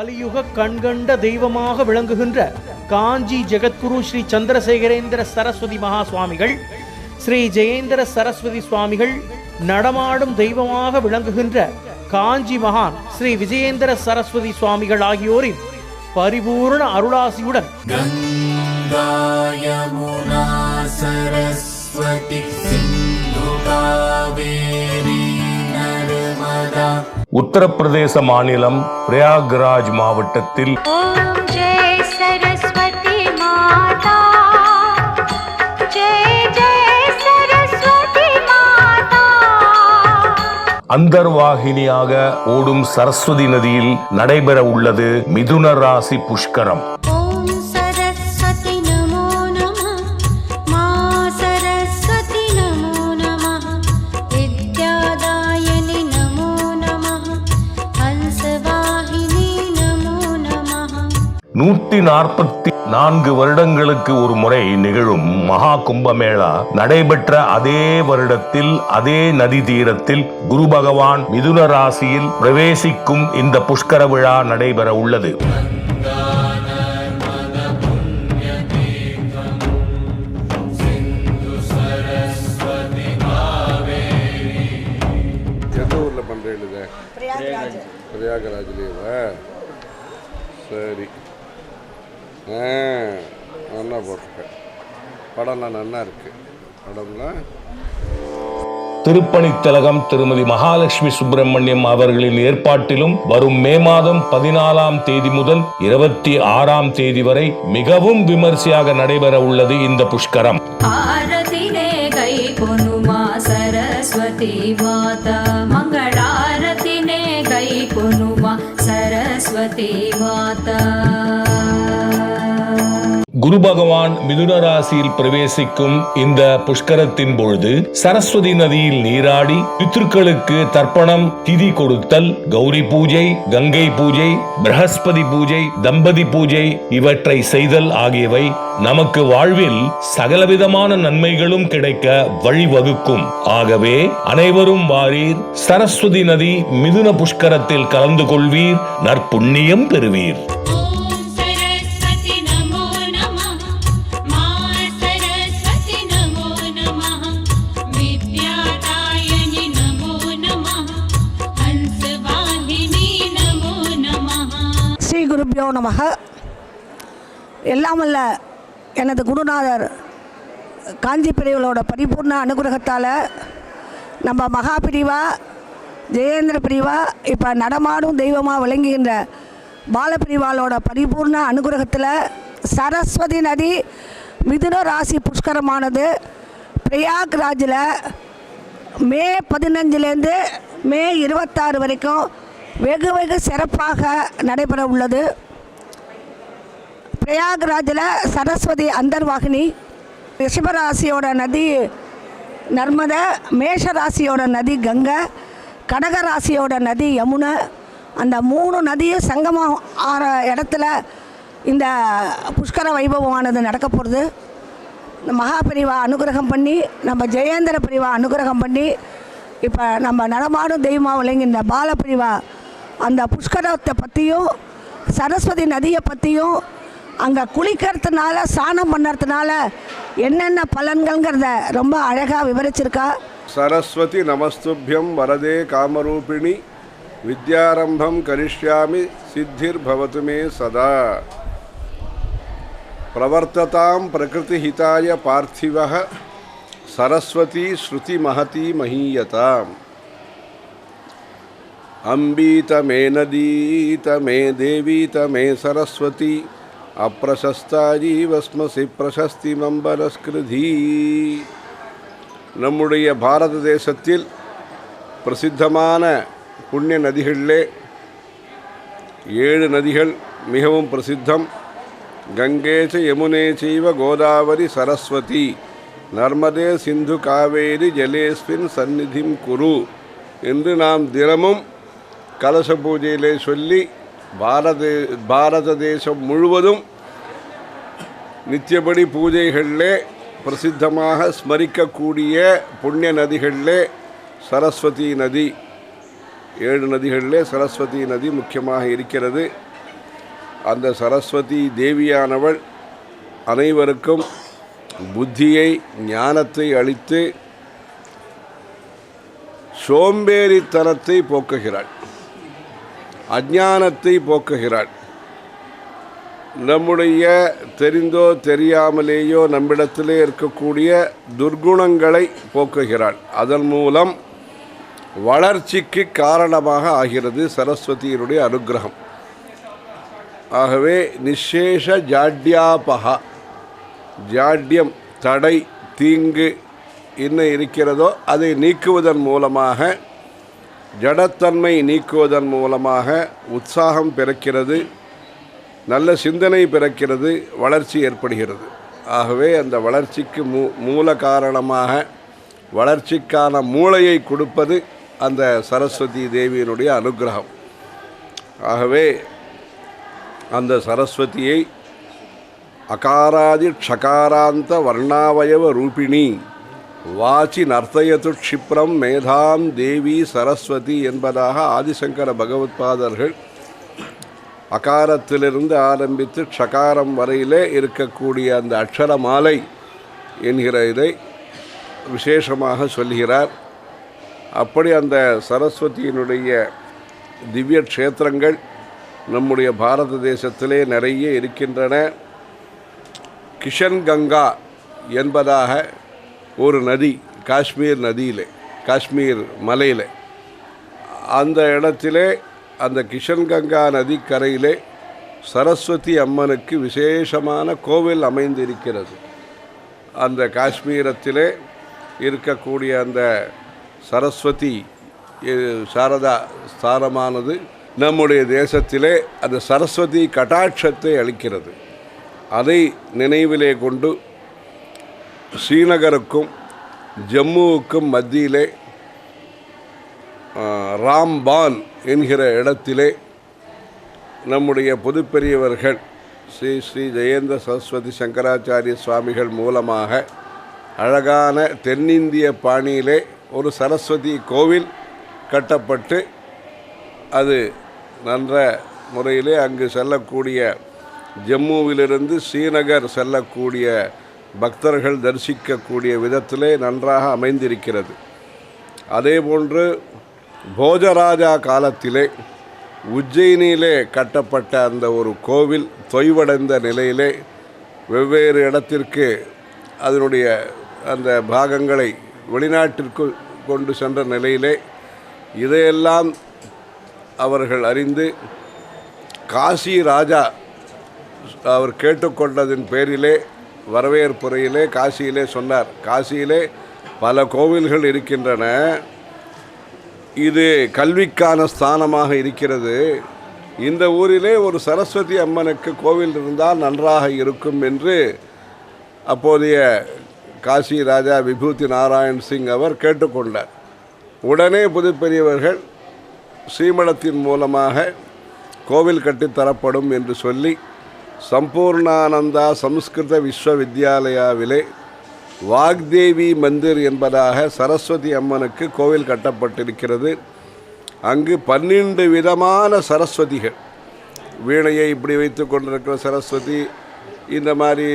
கலியுக கண்கண்ட தெய்வமாக விளங்குகின்ற காஞ்சி ஜெகத்குரு ஸ்ரீ சந்திரசேகரேந்திர சரஸ்வதி மகா சுவாமிகள் ஸ்ரீ ஜெயேந்திர சரஸ்வதி சுவாமிகள் நடமாடும் தெய்வமாக விளங்குகின்ற காஞ்சி மகான் ஸ்ரீ விஜயேந்திர சரஸ்வதி சுவாமிகள் ஆகியோரின் பரிபூர்ண அருளாசியுடன் சரஸ்வதி சிந்து உத்தரப்பிரதேச மாநிலம் பிரயாக்ராஜ் மாவட்டத்தில் அந்தர்வாகினியாக ஓடும் சரஸ்வதி நதியில் நடைபெற உள்ளது மிதுன ராசி புஷ்கரம். நூற்றி நாற்பத்தி நான்கு வருடங்களுக்கு ஒரு முறை நிகழும் மகா கும்பமேளா. நடைபெற்ற அதே வருடத்தில் அதே நதி தீரத்தில் குரு பகவான் மிதுன ராசியில் பிரவேசிக்கும் இந்த புஷ்கர விழா நடைபெற உள்ளது. படம் போட்டிருக்கேன். படம்லாம் நல்லா இருக்குது படம்லாம். திருப்பணித்தலகம் திருமதி மகாலட்சுமி சுப்பிரமணியம் அவர்களின் ஏற்பாட்டிலும் வரும் மே மாதம் பதினாலாம் தேதி முதல் இருபத்தி ஆறாம் தேதி வரை மிகவும் விமர்சையாக நடைபெற உள்ளது இந்த புஷ்கரம். சரஸ்வதி மாதா. குரு பகவான் மிதுன ராசியில் பிரவேசிக்கும் இந்த புஷ்கரத்தின் பொழுது சரஸ்வதி நதியில் நீராடி பித்ருக்களுக்கு தர்ப்பணம் திதி கொடுத்தல் கௌரி பூஜை கங்கை பூஜை பிரகஸ்பதி பூஜை தம்பதி பூஜை இவற்றை செய்தல் ஆகியவை நமக்கு வாழ்வில் சகலவிதமான நன்மைகளும் கிடைக்க வழிவகுக்கும். ஆகவே அனைவரும் வாரீர் சரஸ்வதி நதி மிதுன புஷ்கரத்தில் கலந்து கொள்வீர் நற்புண்ணியம் பெறுவீர். நமக எல்லாம் அல்ல எனது குருநாதர் காஞ்சி பிரிவுகளோட பரிபூர்ண அனுகிரகத்தால் நம்ம மகா பிரிவா ஜெயேந்திர பிரிவா இப்போ நடமாடும் தெய்வமாக விளங்குகின்ற பாலபிரிவாளோட பரிபூர்ண அனுகிரகத்தில் சரஸ்வதி நதி மிதுன ராசி புஷ்கரமானது. பிரயாக்ராஜில் மே பதினஞ்சுலேருந்து மே இருபத்தாறு வரைக்கும் வெகு வெகு சிறப்பாக நடைபெற உள்ளது பிரயாகராஜில் சரஸ்வதி அந்தர்வாகினி ரிஷபராசியோட நதி நர்மதை மேஷ ராசியோட நதி கங்கை கடக ராசியோட நதி யமுனை அந்த மூணு நதியும் சங்கமம் ஆற இடத்துல இந்த புஷ்கர வைபவமானது நடக்க போகிறது இந்த மகாபிரிவா அனுகிரகம் பண்ணி நம்ம ஜெயேந்திர பிரிவா அனுகிரகம் பண்ணி இப்போ நம்ம நடமாடும் தெய்வமாக விளங்கின்ற பாலபிரிவா. அந்த புஷ்கரத்தை பற்றியும் சரஸ்வதி நதியை பற்றியும் அங்கே குளிக்கிறதுனால சாணம் பண்ணுறதுனால என்னென்ன பலன்கள்ங்கிறத ரொம்ப அழகாக விவரிச்சிருக்கா. சரஸ்வதி நமஸ்துபியம் வரதே காமரூபிணி. வித்யாரம்பம் கரிஷ்யாமி சித்திர் பவதுமே சதா. பிரவர்த்ததாம் பிரகிருதிஹிதாய பார்த்திவ சரஸ்வதி ஸ்ருதி மகதி மஹீயதாம். அம்பீத மே நதீத மே தேவீத மே சரஸ்வதி. அப்பிரசஸ்தா ஜீவஸ்மசி பிரசஸ்தி மம்பரஸ்கிருதி நம்முடைய பாரத தேசத்தில் பிரசித்தமான புண்ணிய நதிகளிலே ஏழு நதிகள் மிகவும் பிரசித்தம். கங்கேச்ச ச யமுனே செய்வ கோதாவரி சரஸ்வதி நர்மதே சிந்து காவேரி ஜலேஸ்வின் சந்நிதிம் குரு என்று நாம் தினமும் கலச பூஜையிலே சொல்லி பாரத பாரத தேசம் முழுவதும் நித்தியபடி பூஜைகளிலே பிரசித்தமாக ஸ்மரிக்கக்கூடிய புண்ணிய நதிகளிலே சரஸ்வதி நதி ஏழு நதிகளிலே சரஸ்வதி நதி முக்கியமாக இருக்கிறது. அந்த சரஸ்வதி தேவியானவள் அனைவருக்கும் புத்தியை ஞானத்தை அளித்து சோம்பேறித்தனத்தை போக்குகிறாள். அஜானத்தை போக்குகிறாள். நம்முடைய தெரிந்தோ தெரியாமலேயோ நம்மிடத்திலே இருக்கக்கூடிய துர்குணங்களை போக்குகிறாள். அதன் மூலம் வளர்ச்சிக்கு காரணமாக ஆகிறது சரஸ்வதியினுடைய அனுக்கிரகம் ஆகவே நிசேஷ ஜாட்யாபகா ஜாட்யம் தடை தீங்கு என்ன இருக்கிறதோ அதை நீக்குவதன் மூலமாக ஜடத்தன்மை நீக்குவதன் மூலமாக உற்சாகம் பிறக்கிறது நல்ல சிந்தனை பிறக்கிறது வளர்ச்சி ஏற்படுகிறது. ஆகவே அந்த வளர்ச்சிக்கு மூ மூல காரணமாக வளர்ச்சிக்கான மூளையை கொடுப்பது அந்த சரஸ்வதி தேவியினுடைய அனுக்கிரகம் ஆகவே அந்த சரஸ்வதியை அகாராதி க்ஷகாராந்த வர்ணாவயவ ரூபிணி வாச்சி நர்த்தயது க்ஷிப்ரம் மேதாம் தேவி சரஸ்வதி என்பதாக ஆதிசங்கர பகவத்பாதர்கள் அகாரத்திலிருந்து ஆரம்பித்து ஷகாரம் வரையிலே இருக்கக்கூடிய அந்த அக்ஷர மாலை என்கிற இதை விசேஷமாக சொல்கிறார். அப்படி அந்த சரஸ்வதியினுடைய திவ்ய க்ஷேத்திரங்கள் நம்முடைய பாரத தேசத்திலே நிறைய இருக்கின்றன. கிஷன் கங்கா என்பதாக ஒரு நதி காஷ்மீர் நதியில் காஷ்மீர் மலையிலே. அந்த இடத்திலே அந்த கிஷன்கங்கா நதிக்கரையிலே சரஸ்வதி அம்மனுக்கு விசேஷமான கோவில் அமைந்திருக்கிறது. அந்த காஷ்மீரத்திலே இருக்கக்கூடிய அந்த சரஸ்வதி சாரதா ஸ்தானமானது நம்முடைய தேசத்திலே அந்த சரஸ்வதி கட்டாட்சத்தை அளிக்கிறது. அதை நினைவிலே கொண்டு ஸ்ரீநகருக்கும் ஜம்முவுக்கும் மத்தியிலே ராம்பான் என்கிற இடத்திலே நம்முடைய பொதுப்பெரியவர்கள் ஸ்ரீ ஸ்ரீ ஜெயேந்திர சரஸ்வதி சங்கராச்சாரிய சுவாமிகள் மூலமாக அழகான தென்னிந்திய பாணியிலே ஒரு சரஸ்வதி கோவில் கட்டப்பட்டு அது நன்ற முறையிலே அங்கு செல்லக்கூடிய ஜம்முவிலிருந்து ஸ்ரீநகர் செல்லக்கூடிய பக்தர்கள் தரிசிக்கக்கூடிய விதத்திலே நன்றாக அமைந்திருக்கிறது. அதேபோன்று போஜராஜா காலத்திலே உஜ்ஜயினியிலே கட்டப்பட்ட அந்த ஒரு கோவில் தொய்வடைந்த நிலையிலே வெவ்வேறு இடத்திற்கு அதனுடைய அந்த பாகங்களை வெளிநாட்டிற்கு கொண்டு சென்ற நிலையிலே இதையெல்லாம் அவர்கள் அறிந்து காசி ராஜா அவர் கேட்டுக்கொண்டதின் பேரிலே வரவேற்புரையிலே காசியிலே சொன்னார். காசியிலே பல கோவில்கள் இருக்கின்றன. இது கல்விக்கான ஸ்தானமாக இருக்கிறது. இந்த ஊரிலே ஒரு சரஸ்வதி அம்மனுக்கு கோவில் இருந்தால் நன்றாக இருக்கும் என்று அப்போதைய காசி ராஜா விபூதி நாராயண் சிங் அவர் கேட்டுக்கொண்டார். உடனே புதுப்பெரியவர்கள் ஸ்ரீமடத்தின் மூலமாக கோவில் கட்டித்தரப்படும் என்று சொல்லி சம்பூர்ணானந்தா சம்ஸ்கிருத விஸ்வவித்யாலயாவிலே வாக்தேவி மந்திர் என்பதாக சரஸ்வதி அம்மனுக்கு கோவில் கட்டப்பட்டிருக்கிறது. அங்கு பன்னெண்டு விதமான சரஸ்வதிகள். வீணையை இப்படி வைத்து கொண்டிருக்கிற சரஸ்வதி இந்த மாதிரி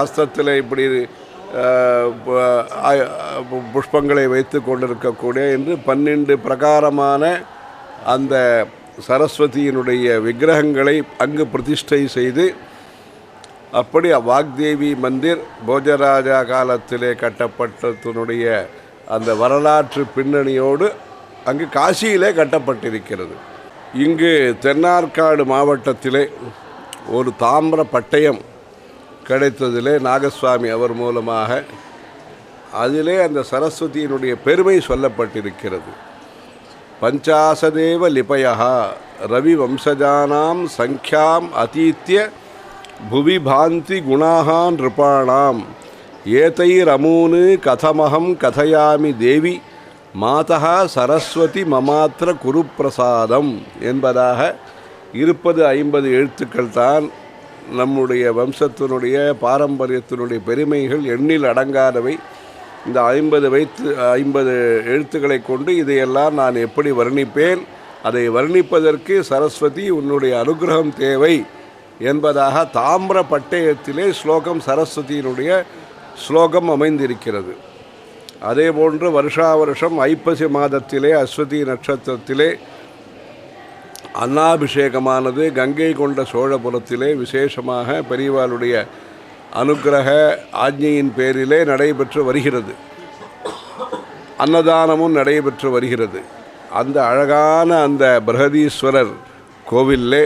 ஹஸ்தத்தில் இப்படி புஷ்பங்களை வைத்து கொண்டிருக்கக்கூடிய என்று பன்னெண்டு பிரகாரமான அந்த சரஸ்வதியினுடைய விக்கிரகங்களை அங்கு பிரதிஷ்டை செய்து அப்படி வாக்தேவி மந்திர் போஜராஜா காலத்திலே கட்டப்பட்டதனுடைய அந்த வரலாற்று பின்னணியோடு அங்கு காசியிலே கட்டப்பட்டிருக்கிறது. இங்கு தென்னார்காடு மாவட்டத்திலே ஒரு தாமிர பட்டயம் கிடைத்ததிலே நாகசுவாமி அவர் மூலமாக அதிலே அந்த சரஸ்வதியினுடைய பெருமை சொல்லப்பட்டிருக்கிறது. பஞ்சாசதேவ லிபயா ரவி வம்சஜானாம் சங்கியாம் அதீத்திய புவி பாந்தி குணாகா நிருபாணாம் ஏதைரமூனு கதமகம் கதையாமி தேவி மாதா சரஸ்வதி மமாத்திர குருப்பிரசாதம் என்பதாக இருப்பது ஐம்பது எழுத்துக்கள் தான். நம்முடைய வம்சத்தினுடைய பாரம்பரியத்தினுடைய பெருமைகள் எண்ணில் அடங்காதவை. இந்த ஐம்பது வைத்து ஐம்பது எழுத்துக்களை கொண்டு இதையெல்லாம் நான் எப்படி வர்ணிப்பேன்? அதை வர்ணிப்பதற்கு சரஸ்வதி உன்னுடைய அனுகிரகம் தேவை என்பதாக தாமிர பட்டயத்திலே ஸ்லோகம் சரஸ்வதியினுடைய ஸ்லோகம் அமைந்திருக்கிறது. அதே போன்று வருஷா வருஷம் ஐப்பசி மாதத்திலே அஸ்வதி நட்சத்திரத்திலே அன்னாபிஷேகமானது கங்கை கொண்ட சோழபுரத்திலே விசேஷமாக பெரியவாளுடைய அனுக்கிரக ஆஜ்ஞையின் பேரிலே நடைபெற்று வருகிறது. அன்னதானமும் நடைபெற்று வருகிறது. அந்த அழகான அந்த பிரகதீஸ்வரர் கோவிலிலே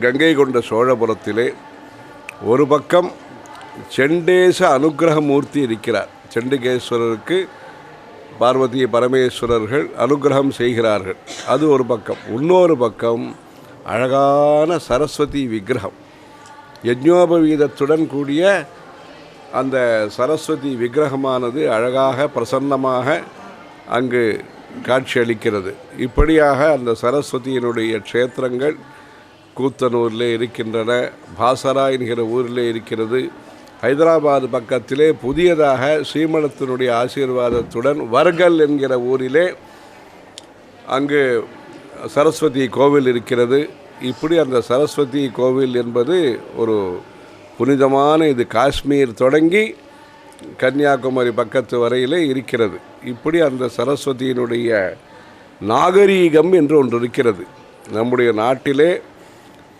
கங்கை கொண்ட சோழபுரத்திலே ஒரு பக்கம் செண்டேச அனுகிரகமூர்த்தி இருக்கிறார். செண்டுகேஸ்வரருக்கு பார்வதி பரமேஸ்வரர்கள் அனுக்கிரகம் செய்கிறார்கள். அது ஒரு பக்கம். இன்னொரு பக்கம் அழகான சரஸ்வதி விக்கிரகம். யஜ்ஞோபவீதத்துடன் கூடிய அந்த சரஸ்வதி விக்கிரகமானது அழகாக பிரசன்னமாக அங்கு காட்சியளிக்கிறது. இப்படியாக அந்த சரஸ்வதியினுடைய க்ஷேத்திரங்கள் கூத்தனூரில் இருக்கின்றன பாசரா என்கிற ஊரில் இருக்கிறது. ஹைதராபாத் பக்கத்திலே புதியதாக ஸ்ரீமடத்தினுடைய ஆசீர்வாதத்துடன் வர்கல் என்கிற ஊரிலே அங்கு சரஸ்வதி கோவில் இருக்கிறது. இப்படி அந்த சரஸ்வதி கோவில் என்பது ஒரு புனிதமான இது காஷ்மீர் தொடங்கி கன்னியாகுமரி பக்கத்து வரையிலே இருக்கிறது. இப்படி அந்த சரஸ்வதியினுடைய நாகரீகம் என்று ஒன்று இருக்கிறது. நம்முடைய நாட்டிலே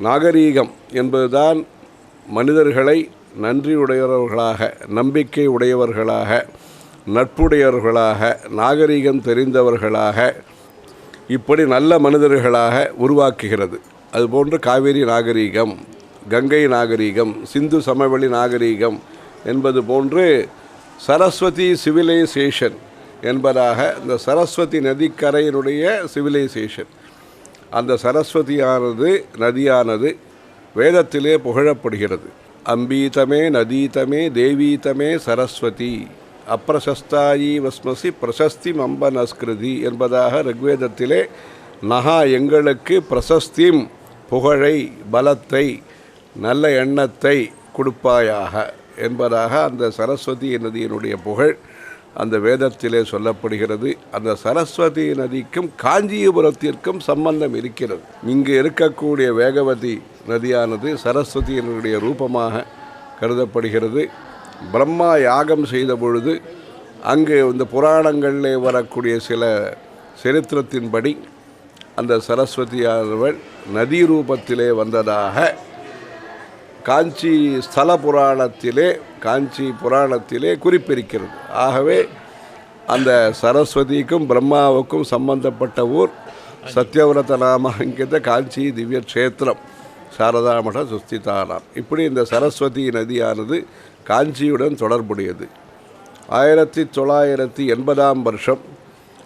நாகரீகம் என்பதுதான் மனிதர்களை நன்றியுடையவர்களாக நம்பிக்கை உடையவர்களாக நட்புடையவர்களாக நாகரீகம் தெரிந்தவர்களாக இப்படி நல்ல மனிதர்களாக உருவாக்குகிறது. அதுபோன்று காவேரி நாகரீகம் கங்கை நாகரீகம் சிந்து சமவெளி நாகரீகம் என்பது போன்று சரஸ்வதி சிவிலைசேஷன் என்பதாக இந்த சரஸ்வதி நதிக்கரையினுடைய சிவிலைசேஷன். அந்த சரஸ்வதியானது நதியானது வேதத்திலே புகழப்படுகிறது. அம்பீதமே நதீதமே தேவீதமே சரஸ்வதி. அப்பிரசஸ்தாயி வஸ்மசி பிரசஸ்தி மம்ப நஸ்கிருதி என்பதாக ரிக்வேதத்திலே நகா எங்களுக்கு பிரசஸ்தியும் புகழை பலத்தை நல்ல எண்ணத்தை கொடுப்பாயாக என்பதாக அந்த சரஸ்வதி நதியினுடைய புகழ் அந்த வேதத்திலே சொல்லப்படுகிறது. அந்த சரஸ்வதி நதிக்கும் காஞ்சிபுரத்திற்கும் சம்பந்தம் இருக்கிறது. இங்கு இருக்கக்கூடிய வேகவதி நதியானது சரஸ்வதியினுடைய ரூபமாக கருதப்படுகிறது. பிரம்மா யாகம் செய்த பொழுது அங்கு இந்த புராணங்களிலே வரக்கூடிய சில சரித்திரத்தின்படி அந்த சரஸ்வதியானவள் நதி ரூபத்திலே வந்ததாக காஞ்சி ஸ்தல புராணத்திலே காஞ்சி புராணத்திலே குறிப்பிருக்கிறது. ஆகவே அந்த சரஸ்வதிக்கும் பிரம்மாவுக்கும் சம்பந்தப்பட்ட ஊர் சத்யவிரத நாமாங்கித காஞ்சி திவ்ய க்ஷேத்திரம் சாரதாமட சுஸ்திதானாம். இப்படி இந்த சரஸ்வதி நதியானது காஞ்சியுடன் தொடர்புடையது. ஆயிரத்தி தொள்ளாயிரத்தி எண்பதாம் வருஷம்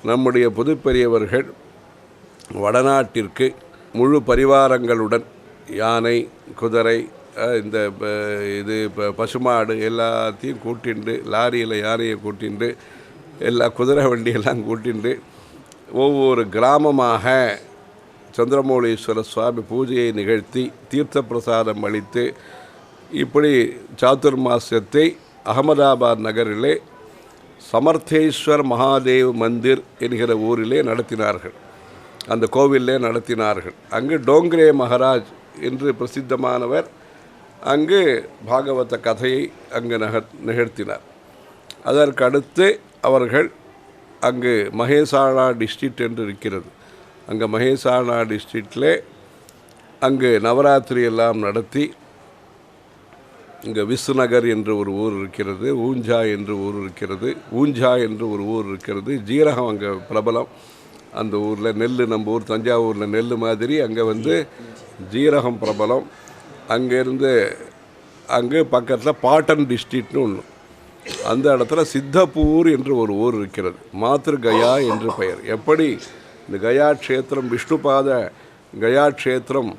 நம்முடைய புதுப்பெரியவர்கள் வடநாட்டிற்கு முழு பரிவாரங்களுடன் யானை குதிரை இந்த இது ப- பசுமாடு எல்லாத்தையும் கூட்டிண்டு லாரியில் யானையை கூட்டிண்டு எல்லா குதிரை வண்டியெல்லாம் கூட்டிண்டு ஒவ்வொரு கிராமமாக சந்திரமௌலீஸ்வர சுவாமி பூஜையை நிகழ்த்தி தீர்த்த பிரசாதம் அளித்து இப்படி சாதுர்மாசியத்தை அகமதாபாத் நகரிலே சமர்த்தேஸ்வர் மகாதேவ் மந்திர் என்கிற ஊரிலே நடத்தினார்கள். அந்த கோவிலே நடத்தினார்கள். அங்கு டோங்கரே மகாராஜ் என்று பிரசித்தமானவர் அங்கு பாகவத கதையை அங்கு நகர் நிகழ்த்தினார். அதற்கடுத்து அவர்கள் அங்கு மகேசானா டிஸ்ட்ரிக்ட் என்று இருக்கிறது. அங்கே மகேசானா டிஸ்ட்ரிக்டில் அங்கு நவராத்திரி எல்லாம் நடத்தி இங்கே விஸ்வநகர் என்று ஒரு ஊர் இருக்கிறது ஊஞ்சா என்று ஊர் இருக்கிறது ஊஞ்சா என்று ஒரு ஊர் இருக்கிறது ஜீரகம் அங்கே பிரபலம். அந்த ஊரில் நெல் நம்ம ஊர் தஞ்சாவூரில் நெல் மாதிரி அங்கே வந்து ஜீரகம் பிரபலம். அங்கேருந்து அங்கே பக்கத்தில் பாட்டன் டிஸ்ட்ரிக்ட்னு ஒன்று அந்த இடத்துல சித்தப்பூர் என்று ஒரு ஊர் இருக்கிறது. மாத்ரு கயா என்று பெயர். எப்படி? இந்த கயா க்ஷேத்திரம் விஷ்ணுபாத கயா க்ஷேத்திரம்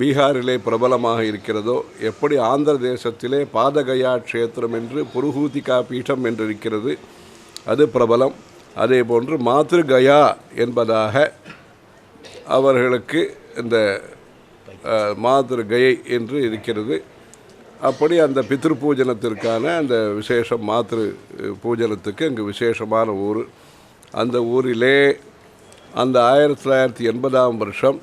பீகாரிலே பிரபலமாக இருக்கிறதோ எப்படி ஆந்திர தேசத்திலே பாதகயா க்ஷேத்திரம் என்று புருஹூதிகா பீடம் என்று இருக்கிறது அது பிரபலம். அதே போன்று மாத்ரு கயா என்பதாக அவர்களுக்கு இந்த அஹ், என்று இருக்கிறது. அப்படி அந்த பித்ரு பூஜனத்திற்கான அந்த விசேஷம் மாத்ரு பூஜனத்துக்கு இங்கு விசேஷமான ஊர். அந்த ஊரிலே அந்த ஆயிரத்தி தொள்ளாயிரத்தி எண்பதாம் வருஷம்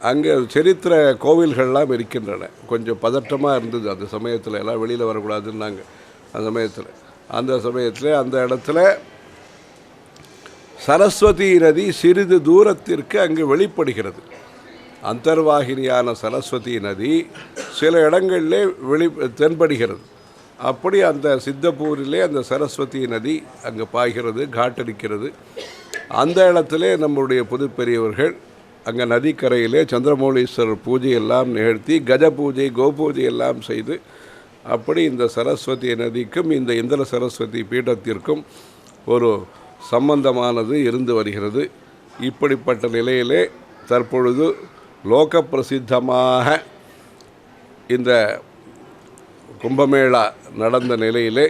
அங்கே சரித்திர கோவில்கள்லாம் இருக்கின்றன. கொஞ்சம் பதட்டமாக இருந்தது. அந்த சமயத்தில் எல்லாம் வெளியில் வரக்கூடாதுன்னாங்க. அந்த சமயத்தில். அந்த சமயத்தில் அந்த இடத்துல சரஸ்வதி நதி சிறிது தூரத்திற்கு அங்கு வெளிப்படுகிறது. அந்தர்வாகினியான சரஸ்வதி நதி சில இடங்களிலே வெளி தென்படுகிறது. அப்படி அந்த சித்தப்பூரிலே அந்த சரஸ்வதி நதி அங்கே பாய்கிறது காட்டடிக்கிறது அந்த இடத்திலே நம்முடைய புதுப்பெரியவர்கள் அங்கே நதிக்கரையிலே சந்திரமௌலீஸ்வரர் பூஜை எல்லாம் நிகழ்த்தி கஜ பூஜை கோபூஜை எல்லாம் செய்து அப்படி இந்த சரஸ்வதி நதிக்கும் இந்த இந்திர சரஸ்வதி பீடத்திற்கும் ஒரு சம்பந்தமானது இருந்து வருகிறது. இப்படிப்பட்ட நிலையிலே தற்பொழுது லோக பிரசித்தமாக இந்த கும்பமேளா நடந்த நிலையிலே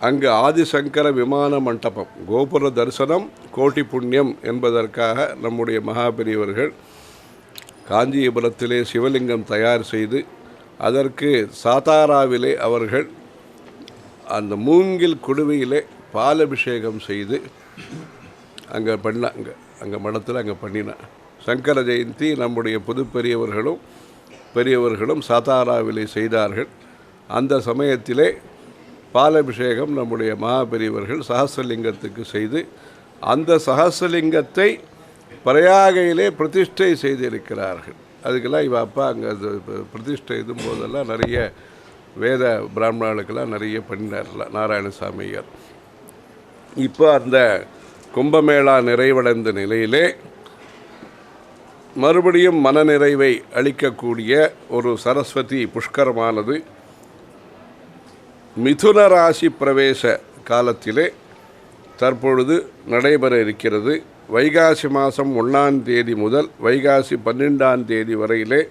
அங்கு ஆதிசங்கர விமான மண்டபம் கோபுர தரிசனம் கோட்டி புண்ணியம் என்பதற்காக நம்முடைய மகாபெரியவர்கள் காஞ்சிபுரத்திலே சிவலிங்கம் தயார் செய்து அதற்கு சாதாராவிலே அவர்கள் அந்த மூங்கில் குடுவையிலே பாலபிஷேகம் செய்து அங்கே பண்ணாங்க அங்கே மடத்தில் அங்கே பண்ணினான் சங்கர ஜெயந்தி நம்முடைய புது பெரியவர்களும் பெரியவர்களும் சாதாராவிலே செய்தார்கள். அந்த சமயத்திலே பாலபிஷேகம் நம்முடைய மகாபெரியவர்கள் சஹசிரலிங்கத்துக்கு செய்து அந்த சஹசிரலிங்கத்தை பிரயாகையிலே பிரதிஷ்டை செய்திருக்கிறார்கள். அதுக்கெல்லாம் இவ அப்பா அங்கே பிரதிஷ்டை இதும் போதெல்லாம் நிறைய வேத பிராமணர்களுக்கெல்லாம் நிறைய பண்ணினார்ல நாராயணசாமி ஐயர். இப்போ அந்த கும்பமேளா நிறைவடைந்த நிலையிலே மறுபடியும் மனநிறைவை அளிக்கக்கூடிய ஒரு சரஸ்வதி புஷ்கரமானது மிதுன ராசி பிரவேச காலத்திலே தற்பொழுது நடைபெற இருக்கிறது. வைகாசி மாதம் ஒன்றாம் தேதி முதல் வைகாசி பன்னெண்டாம் தேதி வரையிலே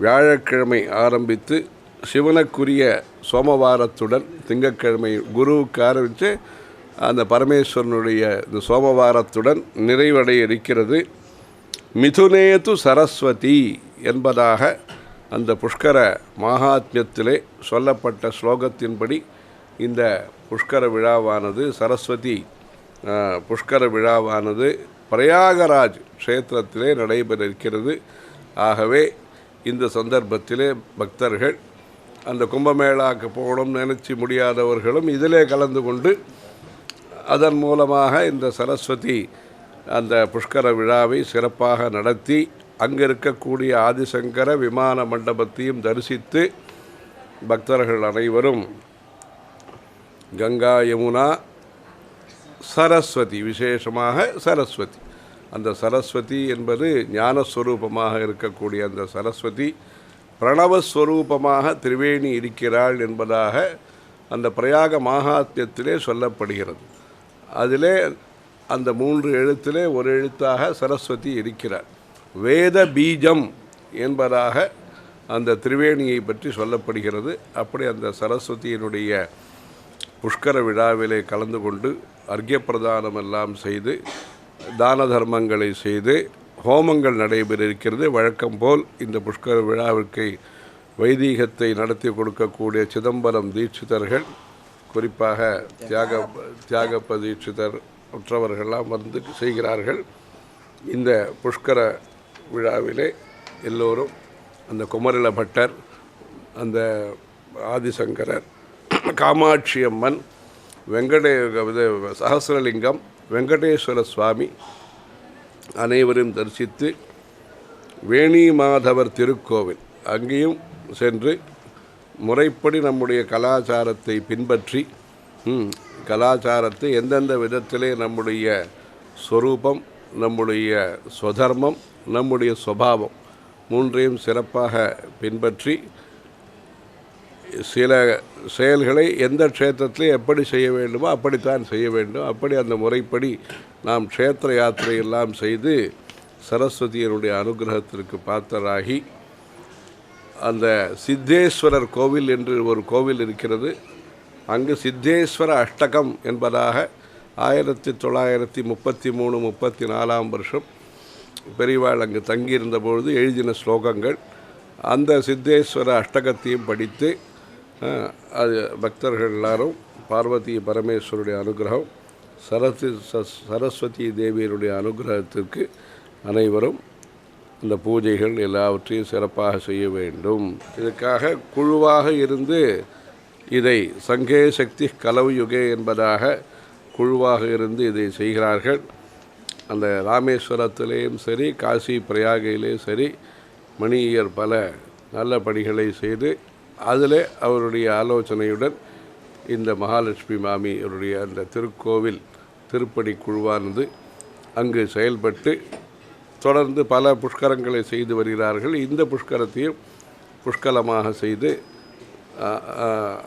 வியாழக்கிழமை ஆரம்பித்து சிவனுக்குரிய சோமவாரத்துடன் திங்கட்கிழமை குருவுக்கு ஆரம்பித்து அந்த பரமேஸ்வரனுடைய இந்த சோமவாரத்துடன் நிறைவடைய இருக்கிறது மிதுனேது சரஸ்வதி என்பதாக அந்த புஷ்கர மகாத்மியத்திலே சொல்லப்பட்ட ஸ்லோகத்தின்படி இந்த புஷ்கர விழாவானது சரஸ்வதி புஷ்கர விழாவானது பிரயாகராஜ் க்ஷேத்திரத்திலே நடைபெற இருக்கிறது ஆகவே இந்த சந்தர்ப்பத்திலே பக்தர்கள் அந்த கும்பமேளாக்கு போகணும்னு நினச்சி முடியாதவர்களும் இதிலே கலந்து கொண்டு அதன் மூலமாக இந்த சரஸ்வதி அந்த புஷ்கர விழாவை சிறப்பாக நடத்தி அங்கே இருக்கக்கூடிய ஆதிசங்கர விமான மண்டபத்தையும் தரிசித்து பக்தர்கள் அனைவரும் கங்கா யமுனா சரஸ்வதி விசேஷமாக சரஸ்வதி. அந்த சரஸ்வதி என்பது ஞானஸ்வரூபமாக இருக்கக்கூடிய அந்த சரஸ்வதி பிரணவஸ்வரூபமாக திரிவேணி இருக்கிறாள் என்பதாக அந்த பிரயாக மகாத்மியத்திலே சொல்லப்படுகிறது. அதிலே அந்த மூன்று எழுத்திலே ஒரு எழுத்தாக சரஸ்வதி இருக்கிறார். வேத பீஜம் என்பதாக அந்த திரிவேணியை பற்றி சொல்லப்படுகிறது. அப்படி அந்த சரஸ்வதியினுடைய புஷ்கர விழாவிலே கலந்து கொண்டு அர்க்கிய பிரதானம் எல்லாம் செய்து தான தர்மங்களை செய்து ஹோமங்கள் நடைபெற இருக்கிறது வழக்கம் போல் இந்த புஷ்கர விழாவிற்கு வைதீகத்தை நடத்தி கொடுக்கக்கூடிய சிதம்பரம் தீட்சிதர்கள் குறிப்பாக தியாக தியாக பதீட்சிதர் மற்றவர்கள்லாம் வந்து செய்கிறார்கள். இந்த புஷ்கர விழாவிலே எல்லோரும் அந்த குமரில பட்டர் அந்த ஆதிசங்கரர் காமாட்சி அம்மன் வெங்கடே இது சஹசிரலிங்கம் வெங்கடேஸ்வர சுவாமி அனைவரும் தரிசித்து வேணி மாதவர் திருக்கோவில் அங்கேயும் சென்று முறைப்படி நம்முடைய கலாச்சாரத்தை பின்பற்றி கலாச்சாரத்தை எந்தெந்த விதத்திலே நம்முடைய சொரூபம் நம்முடைய சுதர்மம் நம்முடைய சுபாவம் மூன்றையும் சிறப்பாக பின்பற்றி சில செயல்களை எந்த க்ஷேத்திரத்திலே எப்படி செய்ய வேண்டுமோ அப்படித்தான் செய்ய வேண்டும். அப்படி அந்த முறைப்படி நாம் க்ஷேத்திர யாத்திரை எல்லாம் செய்து சரஸ்வதியினுடைய அனுகிரகத்திற்கு பாத்திராகி அந்த சித்தேஸ்வரர் கோவில் என்று ஒரு கோவில் இருக்கிறது. அங்கு சித்தேஸ்வர அஷ்டகம் என்பதாக ஆயிரத்தி தொள்ளாயிரத்தி முப்பத்தி மூணு முப்பத்தி நாலாம் வருஷம் பெரியவாள் அங்கு தங்கியிருந்த பொழுது எழுதின ஸ்லோகங்கள். அந்த சித்தேஸ்வர அஷ்டகத்தையும் படித்து அது பக்தர்கள் எல்லாரும் பார்வதி பரமேஸ்வருடைய அனுகிரகம் சரஸ்வதி சரஸ்வதி தேவியருடைய அனுகிரகத்திற்கு அனைவரும் இந்த பூஜைகள் எல்லாவற்றையும் சிறப்பாக செய்ய வேண்டும். இதற்காக குழுவாக இருந்து இதை சங்கே சக்தி கலவு யுகே என்பதாக குழுவாக இருந்து இதை செய்கிறார்கள். அந்த ராமேஸ்வரத்திலேயும் சரி காசி பிரயாகையிலேயும் சரி மணியர் பல நல்ல பணிகளை செய்து அதில் அவருடைய ஆலோசனையுடன் இந்த மகாலட்சுமி மாமி அவருடைய அந்த திருக்கோவில் திருப்பணி குழுவானது அங்கு செயல்பட்டு தொடர்ந்து பல புஷ்கரங்களை செய்து வருகிறார்கள். இந்த புஷ்கரத்தையும் புஷ்கலமாக செய்து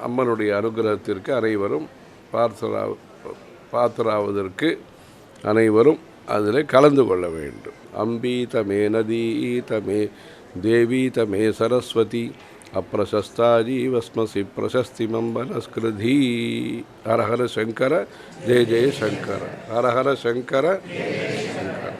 அம்மனுடைய அனுகிரகத்திற்கு அனைவரும் பார்த்தரா பாத்திராவதற்கு அனைவரும் அதில் கலந்து கொள்ள வேண்டும். அம்பி தமே நதி தமே தேவி தமே சரஸ்வதி அப்பிரசஸ்தா ஜீவஸ்மசி பிரசஸ்தி மம்பனஸ்கிருதி ஹரஹர சங்கர ஜெய ஜெய சங்கர ஹரஹர சங்கர சங்கர.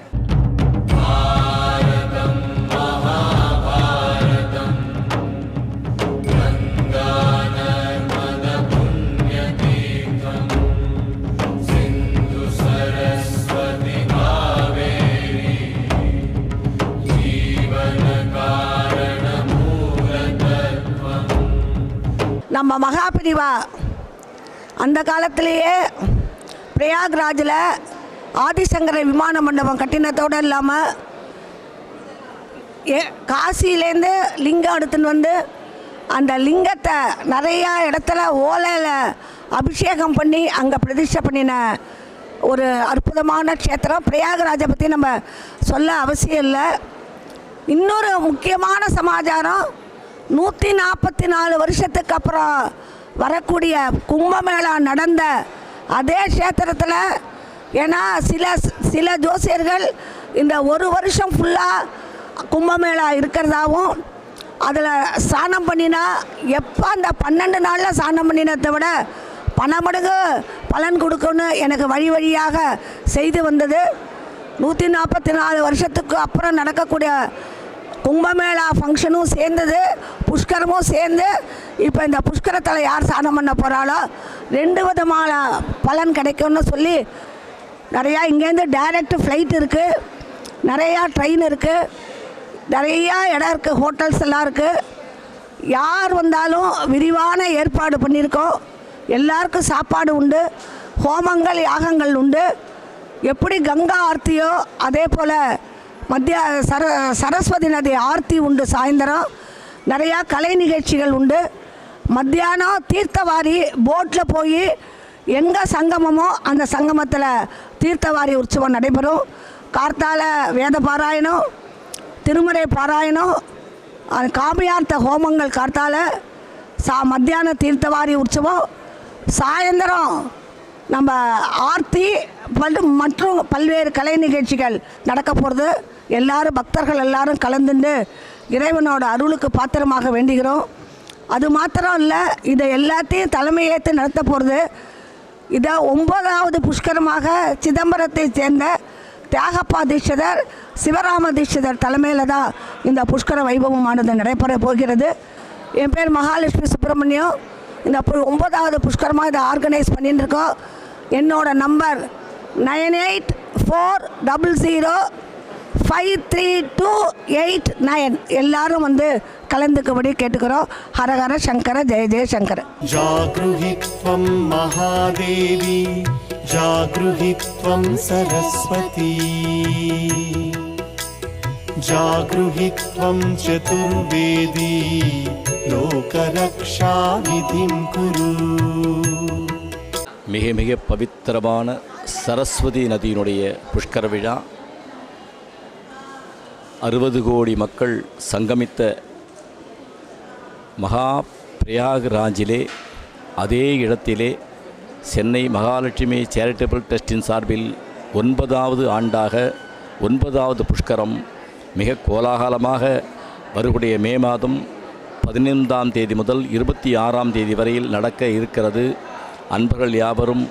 நம்ம மகாபிரிவா அந்த காலத்திலேயே பிரயாக்ராஜில் ஆதிசங்கர விமான மண்டபம் கட்டினத்தோடு இல்லாமல் ஏ காசியிலேருந்து லிங்கம் எடுத்துன்னு வந்து அந்த லிங்கத்தை நிறையா இடத்துல ஓலையில் அபிஷேகம் பண்ணி அங்கே பிரதிஷ்டை பண்ணின ஒரு அற்புதமான க்ஷேத்திரம். பிரயாகராஜை பற்றி நம்ம சொல்ல அவசியம் இல்லை. இன்னொரு முக்கியமான சமாச்சாரம் நூற்றி நாற்பத்தி நாலு வருஷத்துக்கு அப்புறம் வரக்கூடிய கும்பமேளா நடந்த அதே க்ஷேத்திரத்தில் ஏன்னா சில சில ஜோசியர்கள் இந்த ஒரு வருஷம் ஃபுல்லாக கும்பமேளா இருக்கிறதாவும் அதில் சாணம் பண்ணினா எப்போ அந்த பன்னெண்டு நாளில் சாணம் பண்ணினதை விட பண மடங்கு பலன் கொடுக்கணும்னு எனக்கு வழி வழியாக செய்து வந்தது. நூற்றி நாற்பத்தி நாலு வருஷத்துக்கு அப்புறம் நடக்கக்கூடிய கும்பமேளா ஃபங்க்ஷனும் சேர்ந்தது புஷ்கரமும் சேர்ந்து இப்போ இந்த புஷ்கரத்தில் யார் சாதம் பண்ண போகிறாளோ ரெண்டு விதமான பலன் கிடைக்கும்னு சொல்லி நிறையா இங்கேருந்து டைரக்ட் ஃப்ளைட் இருக்குது நிறையா ட்ரெயின் இருக்குது நிறையா இடம் இருக்குது ஹோட்டல்ஸ் எல்லாம் இருக்குது யார் வந்தாலும் விரிவான ஏற்பாடு பண்ணியிருக்கோம். எல்லாருக்கும் சாப்பாடு உண்டு ஹோமங்கள் யாகங்கள் உண்டு. எப்படி கங்கா ஆர்த்தியோ அதே போல் மத்திய சர சரஸ்வதி நதி ஆர்த்தி உண்டு சாயந்தரம். நிறையா கலை நிகழ்ச்சிகள் உண்டு. மத்தியானம் தீர்த்தவாரி போட்டில் போய் எங்கே சங்கமமோ அந்த சங்கமத்தில் தீர்த்தவாரி உற்சவம் நடைபெறும். கார்த்தால வேத பாராயணம் திருமறை பாராயணம் அது காமியார்த்த ஹோமங்கள் கார்த்தால சா மத்தியான தீர்த்தவாரி உற்சவம். சாயந்தரம் நம்ம ஆர்த்தி பல் மற்றும் பல்வேறு கலை நிகழ்ச்சிகள் நடக்க போகிறது எல்லாரும் பக்தர்கள் எல்லாரும் கலந்துண்டு இறைவனோட அருளுக்கு பாத்திரமாக வேண்டுகிறோம். அது மாத்திரம் இல்லை இதை எல்லாத்தையும் தலைமையேற்று நடத்த போகிறது இதை ஒன்பதாவது புஷ்கரமாக சிதம்பரத்தை சேர்ந்த தியாகப்பா தீட்சிதர் சிவராம தீட்சிதர் தலைமையில் தான் இந்த புஷ்கர வைபவமானது நடைபெற போகிறது. என் பேர் மகாலட்சுமி சுப்பிரமணியம். இந்த பு- ஒன்பதாவது புஷ்கரமாக இதை ஆர்கனைஸ் பண்ணிட்டுருக்கோம் என்னோட number nine eight four double zero five three two eight nine எல்லாரும் வந்து கலந்துக்கும்படி கேட்டுக்கிறோம் ஹரஹர சங்கர ஜெய ஜெய சங்கர जागृहि त्वं महादेवी जागृहि त्वं सरस्वती जागृहि त्वं चतुर्वेदी लोकरक्षाविधिं कुरु மிக மிக பவித்திரமான சரஸ்வதி நதியினுடைய புஷ்கர விழா அறுபது கோடி மக்கள் சங்கமித்த மகா பிரயாக்ராஜிலே அதே இடத்திலே சென்னை மகாலட்சுமி சேரிட்டபிள் ட்ரஸ்டின் சார்பில் ஒன்பதாவது ஆண்டாக ஒன்பதாவது புஷ்கரம் மிக கோலாகலமாக வருகுடைய மே மாதம் பதினைந்தாம் தேதி முதல் இருபத்தி ஆறாம் தேதி வரையில் நடக்க இருக்கிறது. அன்பர்கள் யாவரும்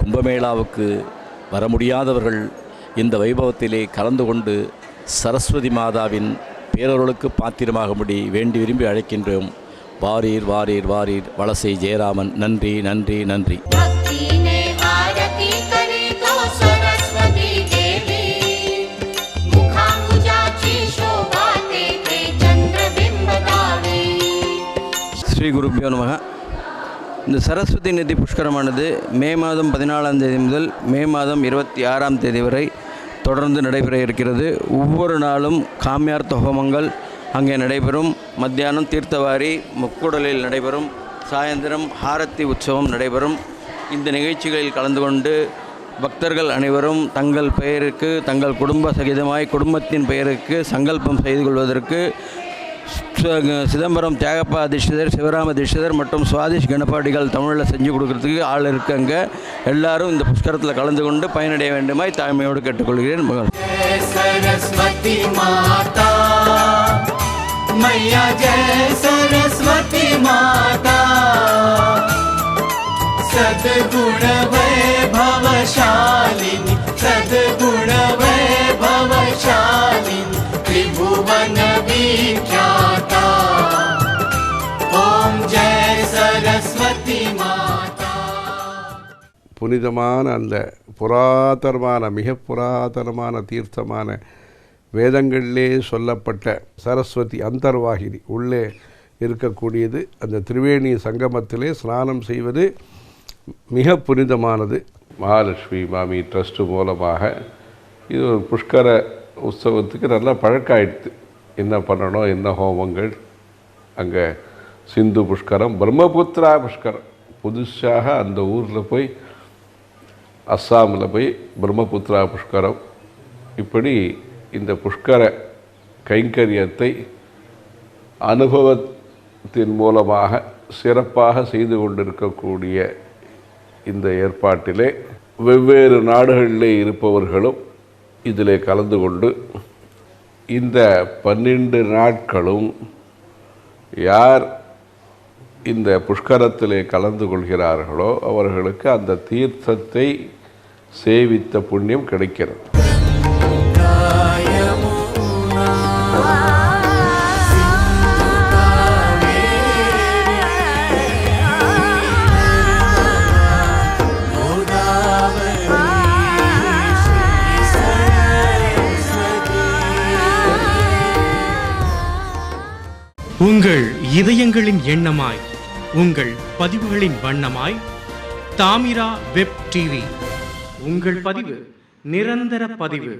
கும்பமேளாவுக்கு வர முடியாதவர்கள் இந்த வைபவத்திலே கலந்து கொண்டு சரஸ்வதி மாதாவின் பேரொருளுக்கு பாத்திரமாகும்படி வேண்டி விரும்பி அழைக்கின்றோம். வாரீர் வாரீர் வாரீர். வலசை ஜெயராமன். நன்றி நன்றி நன்றி. ஸ்ரீ குருபியோ நமக. இந்த சரஸ்வதி நிதி புஷ்கரமானது மே மாதம் பதினாலாம் தேதி முதல் மே மாதம் இருபத்தி ஆறாம் தேதி வரை தொடர்ந்து நடைபெற இருக்கிறது. ஒவ்வொரு நாளும் காமியார் தொகமங்கள் அங்கே நடைபெறும். மத்தியானம் தீர்த்தவாரி முக்கூடலில் நடைபெறும். சாயந்தரம் ஹாரத்தி உற்சவம் நடைபெறும். இந்த நிகழ்ச்சிகளில் கலந்து கொண்டு பக்தர்கள் அனைவரும் தங்கள் பெயருக்கு தங்கள் குடும்ப சகிதமாய் குடும்பத்தின் பெயருக்கு சங்கல்பம் செய்து கொள்வதற்கு சிதம்பரம் தியாகப்பா தீட்சிதர் சிவராம தீட்சிதர் மற்றும் சுவாதிஷ் கணபாடிகள் தமிழில் செஞ்சு கொடுக்கறதுக்கு ஆள் இருக்காங்க எல்லாரும் இந்த புஷ்கரத்தில் கலந்து கொண்டு பயனடைய வேண்டுமாய் தாழ்மையோடு கேட்டுக்கொள்கிறேன் மகள் जय सरस्वती माता मैया जय सरस्वती माता सद्गुण वैभवशालिनी सद्गुण वैभवशालिनी புனிதமான அந்த புராதனமான மிக புராதனமான தீர்த்தமான வேதங்களிலே சொல்லப்பட்ட சரஸ்வதி அந்தர்வாகினி. உள்ளே இருக்கக்கூடியது அந்த திரிவேணி சங்கமத்திலே ஸ்நானம் செய்வது மிக புனிதமானது. மகாலட்சுமி மாமி ட்ரஸ்ட்டு மூலமாக இது ஒரு புஷ்கர உற்சவத்துக்கு நல்லா பழக்காயிடுது என்ன பண்ணணும் என்ன ஹோமங்கள்? அங்கே சிந்து புஷ்கரம் பிரம்மபுத்திரா புஷ்கரம். புதுசாக அந்த ஊரில் போய் அஸ்ஸாமில் போய் பிரம்மபுத்திரா புஷ்கரம். இப்படி இந்த புஷ்கர கைங்கரியத்தை அனுபவத்தின் மூலமாக சிறப்பாக செய்து கொண்டிருக்கக்கூடிய இந்த ஏற்பாட்டிலே வெவ்வேறு நாடுகளிலே இருப்பவர்களும் இதிலே கலந்து கொண்டு இந்த பன்னெண்டு நாட்களும் யார் இந்த புஷ்கரத்திலே கலந்து கொள்கிறார்களோ அவர்களுக்கு அந்த தீர்த்தத்தை சேவித்த புண்ணியம் கிடைக்கிறது. உங்கள் இதயங்களின் எண்ணமாய் உங்கள் பதிவுகளின் வண்ணமாய் தாமிரா வெப் டிவி. உங்கள் பதிவு நிரந்தர பதிவு.